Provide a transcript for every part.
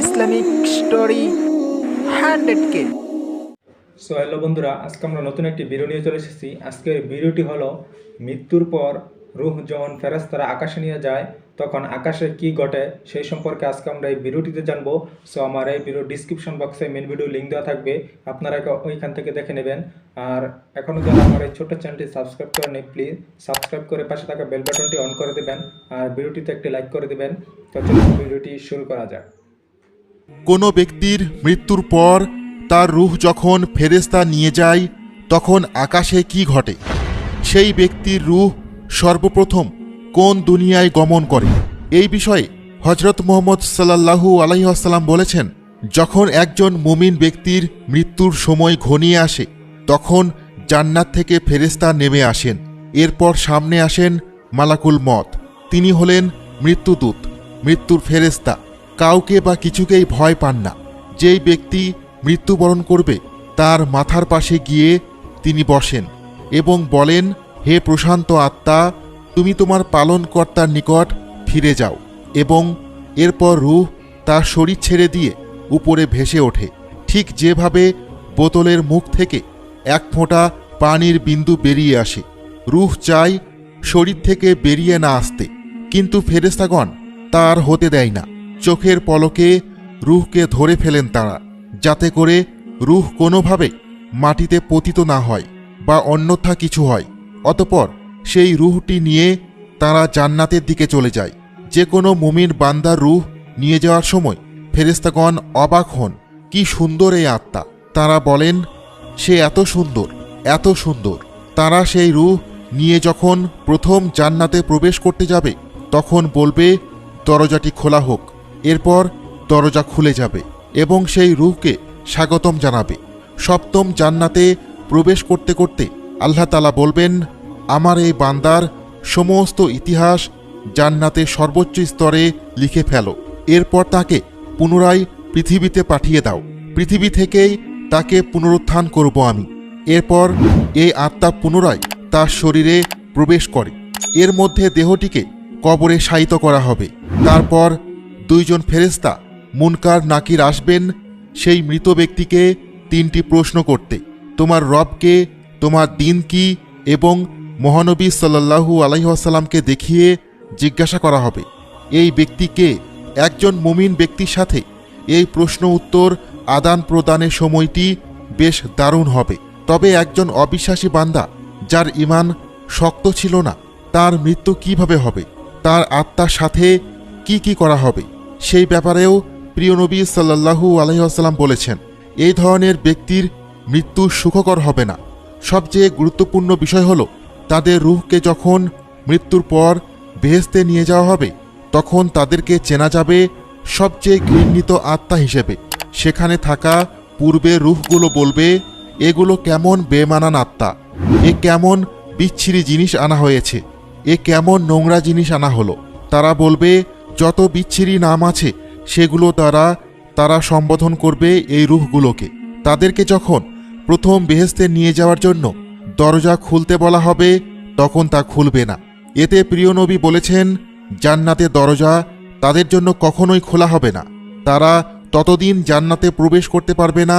Islamic story so hello বন্ধুরা, আজকে আমরা নতুন একটি ভিডিও নিয়ে চলে এসেছি। আজকের ভিডিওটি হলো, মৃত্যুর পর রুহ যখন ফেরেস্তারা আকাশে নিয়ে যায়, তখন আকাশে কি ঘটে সেই সম্পর্কে আজকে আমরা এই ভিডিওটিতে জানব। সো আমার এই ভিডিও ডিসক্রিপশন বক্সে মেন ভিডিও লিঙ্ক দেওয়া থাকবে, আপনারা ওইখান থেকে দেখে নেবেন। আর এখনও যারা আমার এই ছোট্ট চ্যানেলটি সাবস্ক্রাইব করে নেই প্লিজ সাবস্ক্রাইব করে পাশে থাকা বেল বাটনটি অন করে দেবেন। আর ভিডিওটিতে একটি লাইক করে দেবেন। তো চলুন ভিডিওটি শুরু করা যাক। কোনো ব্যক্তির মৃত্যুর পর তার রুহ যখন ফেরেস্তা নিয়ে যায়, তখন আকাশে কি ঘটে? সেই ব্যক্তির রুহ সর্বপ্রথম কোন দুনিয়ায় গমন করে? এই বিষয়ে হজরত মোহাম্মদ সাল্লাল্লাহু আলাইসাল্লাম বলেছেন, যখন একজন মুমিন ব্যক্তির মৃত্যুর সময় ঘনিয়ে আসে, তখন জান্নাত থেকে ফেরেস্তা নেমে আসেন। এরপর সামনে আসেন মালাকুল মত তিনি হলেন মৃত্যুদূত, মৃত্যুর ফেরেস্তা কাউকে বা কিছুকেই ভয় পান না। যেই ব্যক্তি মৃত্যুবরণ করবে, তার মাথার পাশে গিয়ে তিনি বসেন এবং বলেন, হে প্রশান্ত আত্মা, তুমি তোমার পালনকর্তার নিকট ফিরে যাও এবং এরপর রুহ তার শরীর ছেড়ে দিয়ে উপরে ভেসে ওঠে। ঠিক যেভাবে বোতলের মুখ থেকে এক ফোঁটা পানির বিন্দু বেরিয়ে আসে। রুহ চায় শরীর থেকে বেরিয়ে না আসতে, কিন্তু ফেরেস্তাগণ তার হতে দেয় না। চোখের পলকে রুহকে ধরে ফেলেন তারা, যাতে করে রুহ কোনোভাবে মাটিতে পতিত না হয় বা অন্যথা কিছু হয়। অতপর সেই রুহটি নিয়ে তারা জান্নাতের দিকে চলে যায়। যে কোনো মুমিন বান্দার রুহ নিয়ে যাওয়ার সময় ফেরেস্তাগণ অবাক হন, কি সুন্দর এই আত্মা। তারা বলেন, সে এত সুন্দর এত সুন্দর। তারা সেই রুহ নিয়ে যখন প্রথম জান্নাতে প্রবেশ করতে যাবে, তখন বলবে, দরজাটি খোলা হোক। এরপর দরজা খুলে যাবে এবং সেই রুহকে স্বাগতম জানাবে। সপ্তম জান্নাতে প্রবেশ করতে করতে আল্লাহ তালা বলবেন, আমার এই বান্দার সমস্ত ইতিহাস জান্নাতে সর্বোচ্চ স্তরে লিখে ফেলো। এরপর তাকে পুনরায় পৃথিবীতে পাঠিয়ে দাও। পৃথিবী থেকেই তাকে পুনরুত্থান করব আমি। এরপর এই আত্মা পুনরায় তার শরীরে প্রবেশ করে। এর মধ্যে দেহটিকে কবরে শায়িত করা হবে। তারপর দুইজন ফেরেস্তা মুনকার নাকির আসবেন, সেই মৃত ব্যক্তিকে তিনটি প্রশ্ন করতে, তোমার রবকে, তোমার দিন কি, এবং মহানবী সাল্লাল্লাহু আলাইসাল্লামকে দেখিয়ে জিজ্ঞাসা করা হবে। এই ব্যক্তিকে একজন মুমিন ব্যক্তির সাথে এই প্রশ্ন উত্তর আদান প্রদানের সময়টি বেশ দারুণ হবে। তবে একজন অবিশ্বাসী বান্দা যার ইমান শক্ত ছিল না, তার মৃত্যু কীভাবে হবে, তার আত্মার সাথে কি কি করা হবে সেই ব্যাপারেও প্রিয় নবী সাল্লাল্লাহু আলহিহাস্লাম বলেছেন, এই ধরনের ব্যক্তির মৃত্যু সুখকর হবে না। সবচেয়ে গুরুত্বপূর্ণ বিষয় হল, তাদের রুহকে যখন মৃত্যুর পর বেহেস্তে নিয়ে যাওয়া হবে, তখন তাদেরকে চেনা যাবে সবচেয়ে ঘৃণিত আত্মা হিসেবে। সেখানে থাকা পূর্বে রুহগুলো বলবে, এগুলো কেমন বেমানান আত্মা। এ কেমন বিচ্ছিরি জিনিস আনা হয়েছে। এ কেমন নোংরা জিনিস আনা হলো। তারা বলবে যত বিচ্ছিরি নাম আছে, সেগুলো দ্বারা তারা সম্বোধন করবে এই রুহগুলোকে। তাদেরকে যখন প্রথম বেহেস্তে নিয়ে যাওয়ার জন্য দরজা খুলতে বলা হবে, তখন তা খুলবে না। এতে প্রিয় নবী বলেছেন, জান্নাতে দরজা তাদের জন্য কখনোই খোলা হবে না। তারা ততদিন জান্নাতে প্রবেশ করতে পারবে না,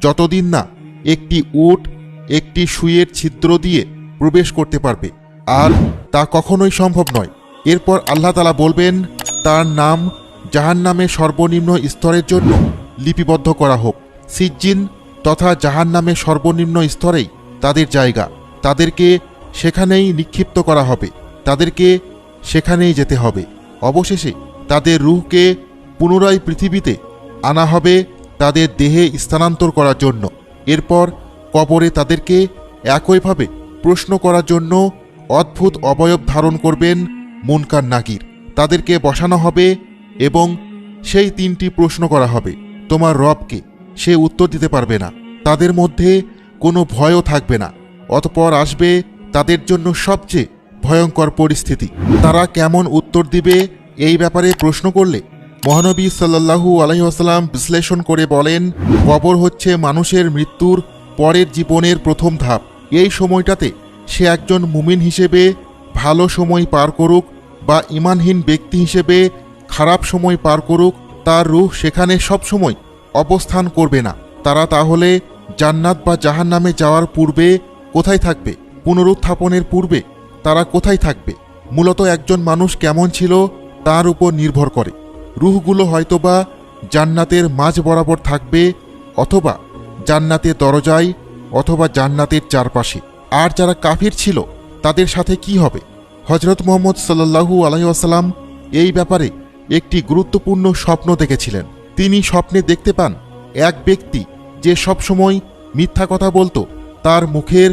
যতদিন না একটি উট, একটি সুইয়ের ছিদ্র দিয়ে প্রবেশ করতে পারবে। আর তা কখনোই সম্ভব নয়। এরপর আল্লাহ তালা বলবেন, তার নাম জাহান্নামের সর্বনিম্ন স্তরের জন্য লিপিবদ্ধ করা হোক। সিজ্জিন তথা জাহান্নামের সর্বনিম্ন স্তরেই তাদের জায়গা। তাদেরকে সেখানেই নিক্ষিপ্ত করা হবে। তাদেরকে সেখানেই যেতে হবে। অবশেষে তাদের রুহকে পুনরায় পৃথিবীতে আনা হবে তাদের দেহে স্থানান্তর করার জন্য। এরপর কবরে তাদেরকে একইভাবে প্রশ্ন করার জন্য অদ্ভুত অবয়ব ধারণ করবেন মুনকার নাকির তাদেরকে বসানো হবে এবং সেই তিনটি প্রশ্ন করা হবে। তোমার রবকে সে উত্তর দিতে পারবে না। তাদের মধ্যে কোনো ভয়ও থাকবে না। অতপর আসবে তাদের জন্য সবচেয়ে ভয়ঙ্কর পরিস্থিতি। তারা কেমন উত্তর দিবে এই ব্যাপারে প্রশ্ন করলে মহানবী সাল্লাল্লাহু আলহিহাস্লাম বিশ্লেষণ করে বলেন, কবর হচ্ছে মানুষের মৃত্যুর পরের জীবনের প্রথম ধাপ। এই সময়টাতে সে একজন মুমিন হিসেবে ভালো সময় পার করুক বা ইমানহীন ব্যক্তি হিসেবে খারাপ সময় পার করুক, তার রুহ সেখানে সবসময় অবস্থান করবে না। তারা তাহলে জান্নাত বা জাহান্নামে যাওয়ার পূর্বে কোথায় থাকবে? পুনরুত্থাপনের পূর্বে তারা কোথায় থাকবে? মূলত একজন মানুষ কেমন ছিল তার উপর নির্ভর করে। রুহগুলো হয়তোবা জান্নাতের মাঝ বরাবর থাকবে অথবা জান্নাতের দরজায় অথবা জান্নাতের চারপাশে। আর যারা কাফির ছিল তাদের সাথে কি হবে? হজরত মোহাম্মদ সাল্লাহু আলহিহাসাল্লাম এই ব্যাপারে একটি গুরুত্বপূর্ণ স্বপ্ন দেখেছিলেন। তিনি স্বপ্নে দেখতে পান এক ব্যক্তি যে সবসময় মিথ্যা কথা বলতো, তার মুখের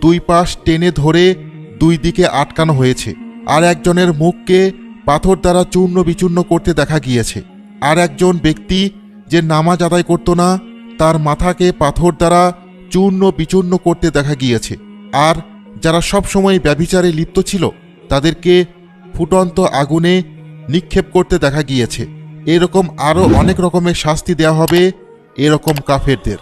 দুই পাশ টেনে ধরে দুই দিকে আটকানো হয়েছে আর একজনের মুখকে পাথর দ্বারা চূর্ণ বিচূর্ণ করতে দেখা গিয়েছে। আর একজন ব্যক্তি যে নামাজ আদায় করত না, তার মাথাকে পাথর দ্বারা চূর্ণ বিচূর্ণ করতে দেখা গিয়েছে। আর যারা সবসময় ব্যভিচারে লিপ্ত ছিল, তাদেরকে ফুটন্ত আগুনে নিক্ষেপ করতে দেখা গিয়েছে। এরকম আরও অনেক রকমের শাস্তি দেওয়া হবে এরকম কাফেরদের।